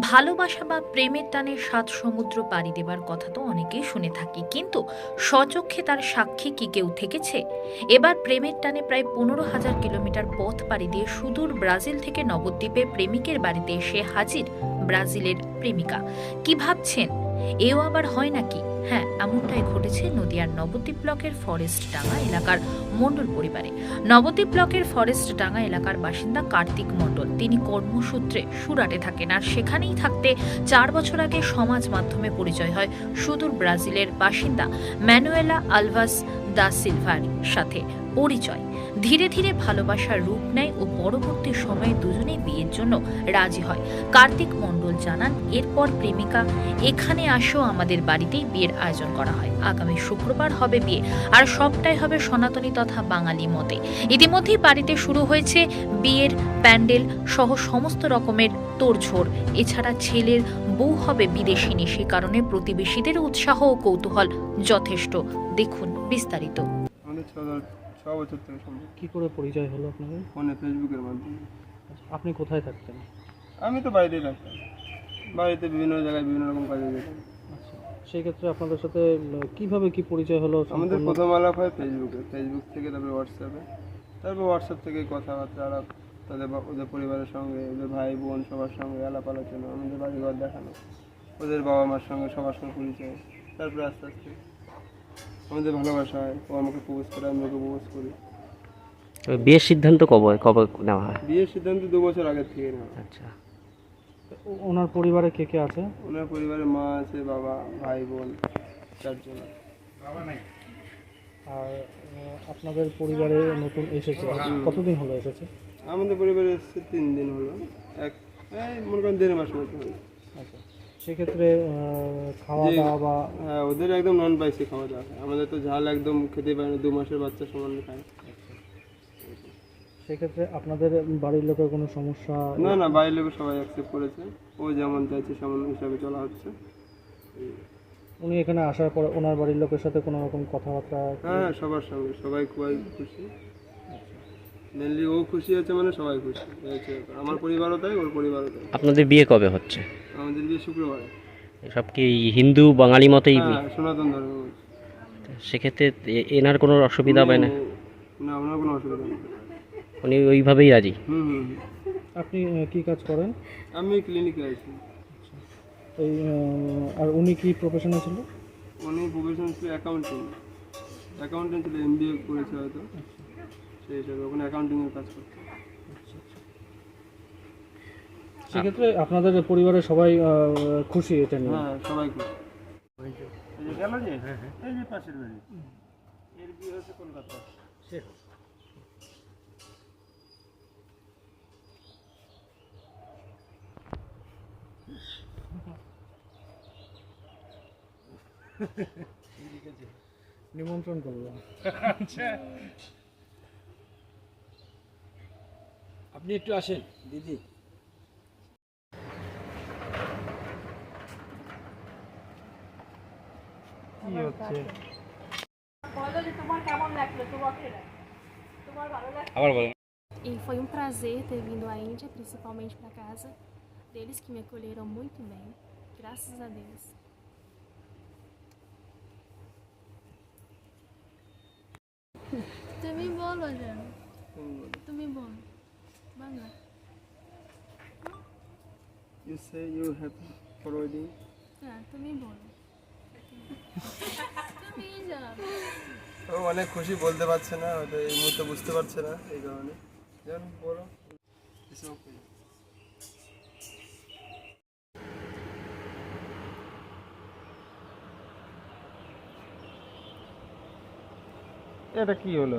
ভালোবাসা বা প্রেমের টানে সাত সমুদ্র পাড়ি দেবার কথা তো অনেকেই শুনে থাকি। কিন্তু স্বচক্ষে তার সাক্ষী কি কেউ থেকেছে? এবার প্রেমের টানে প্রায় পনেরো হাজার কিলোমিটার পথ পাড়ি দিয়ে সুদূর ব্রাজিল থেকে নবদ্বীপে প্রেমিকের বাড়িতে এসে হাজির ব্রাজিলের প্রেমিকা। কি ভাবছেন? এও আবার হয় নাকি? হ্যাঁ এমনটাই ঘটেছে নদিয়ার নবদ্বীপ ব্লকের ফরেস্ট ডাঙ্গা এলাকার মণ্ডল পরিবারে। নবদ্বীপ ব্লকের ফরেস্ট ডাঙ্গা এলাকার বাসিন্দা কার্তিক মণ্ডল। তিনি কর্মসূত্রে সুরাটে থাকেন আর সেখানেই থাকতে চার বছর আগে সমাজ মাধ্যমে পরিচয় হয় সুদূর ব্রাজিলের বাসিন্দা ম্যানুয়েলা আলভাস দা সিলভার সাথে পরিচয়। ধীরে ধীরে ভালোবাসার রূপ নেয় ও পরবর্তী সময়ে দুজনেই বিয়ের জন্য রাজি হয়। কার্তিক মণ্ডল জানান, এরপর প্রেমিকা, এখানে আসো, আমাদের বাড়িতেই বিয়ের আয়োজন করা হয়। আগামী শুক্রবার হবে বিয়ে, আর সবটাই হবে সনাতনী তথা বাঙালি মতে। ইতিমধ্যেই বাড়িতে শুরু হয়েছে বিয়ের প্যান্ডেল সহ সমস্ত রকমের তোড়ঝোড়। এছাড়া ছেলের বউ হবে বিদেশিনী, সে কারণে প্রতিবেশীদের উৎসাহ ও কৌতূহল যথেষ্ট। দেখুন বিস্তারিত। বছর থেকে সম্ভব। কি করে পরিচয় হলো আপনাদের? ফোনে ফেসবুকের মাধ্যমে। আচ্ছা, আপনি কোথায় থাকতেন? আমি তো বাড়িতেই থাকতাম। বাড়িতে বিভিন্ন জায়গায় বিভিন্ন রকম কাজে যেতাম। আচ্ছা সেই ক্ষেত্রে আপনাদের সাথে উম, কীভাবে কি পরিচয় হলো আমাদের সম্পূর্ণ? প্রথম আলাপ হয় ফেসবুকে। ফেসবুক থেকে তারপরে হোয়াটসঅ্যাপে। তারপর হোয়াটসঅ্যাপ থেকে কথাবার্তা আলাপ তাদের বা- ওদের পরিবারের সঙ্গে ওদের ভাই বোন সবার সঙ্গে আলাপ আলোচনা আমাদের বাড়িঘর দেখানো ওদের বাবা মার সঙ্গে সবার সঙ্গে পরিচয় তারপরে আস্তে আস্তে আমাদের ভালোবাসা হয় ও আমাকে প্রবোজ করে আমি ওকে প্রবোজ করি। বিয়ের সিদ্ধান্ত কবে কবে নেওয়া হয়? বিয়ের সিদ্ধান্ত দু বছর আগের থেকে নেওয়া আচ্ছা। ওনার পরিবারে কে কে আছে? ওনার পরিবারে মা আছে বাবা ভাই বোন চারজন আর আপনাদের পরিবারে নতুন এসেছে? কতদিন হলো এসেছে? আমাদের পরিবারে এসেছে তিন দিন হলো। এক মনে করেন দেড় মাস মতো হলো। আচ্ছা। সেক্ষেত্রে খাওয়া দাওয়া বা হ্যাঁ ওদের একদম নন স্পাইসি খাওয়া দাওয়া। আমাদের তো ঝাল একদম খেতে পারে না দু মাসের বাচ্চা সমান খায় সেক্ষেত্রে আপনাদের বাড়ির লোকের কোনো সমস্যা? না না বাইরের লোক সবাই অ্যাকসেপ্ট করেছে। ও যেমন চাইছে সেমন হিসাবে চলা হচ্ছে। উনি এখানে আসার পরে ওনার বাড়ির লোকের সাথে কোনো রকম কথাবার্তা হ্যাঁ সবার সঙ্গে। সবাই খুবই খুশি। মেনলি ও খুশি আছে মানে সবাই খুশি। আমার পরিবারও তাই ওর পরিবারও তাই। আপনাদের বিয়ে কবে হচ্ছে? আমাদের বিয়ে শুক্রবারে। সব কি হিন্দু বাঙালি মতেই? হ্যাঁ সনাতন ধর্ম সেক্ষেত্রে এ- এনার কোনো অসুবিধা হবে না? না ওনার কোনো অসুবিধা নেই। উনি ওইভাবেই রাজি? হুম। আপনি কি কাজ করেন? আমি ক্লিনিকে আছি। এই আর উনি কি প্রফেশনে ছিল? উনি প্রফেশন ছিল অ্যাকাউন্টিং অ্যাকাউন্টিং ছিল এম বি এ করেছে হয়তো। সেই হিসাবে ওখানে অ্যাকাউন্টিংয়ের কাজ করতো। সেক্ষেত্রে আপনাদের পরিবারের সবাই খুশি এটা নিয়ে। হ্যাঁ সবাই খুশি। এই যে গেল যে? এই যে পাশের বাড়ি। এর বিয়ে হচ্ছে কলকাতা নিমন্ত্রণ করব আপনি একটু আসেন। দিদি কি হচ্ছে E foi um prazer ter vindo à Índia, principalmente para casa deles que me acolheram muito bem. Graças a Deus. তুমি বলো যেন তুমি বলো Bangla you say you happy for wedding হ্যাঁ তুমি বলো তুমি জানো ও অনেক খুশি বলতে পারছে না, হয়তো এই মুহূর্তে বুঝতে পারছে না এই কারণে। যেমন বলো। এটা কি হলো?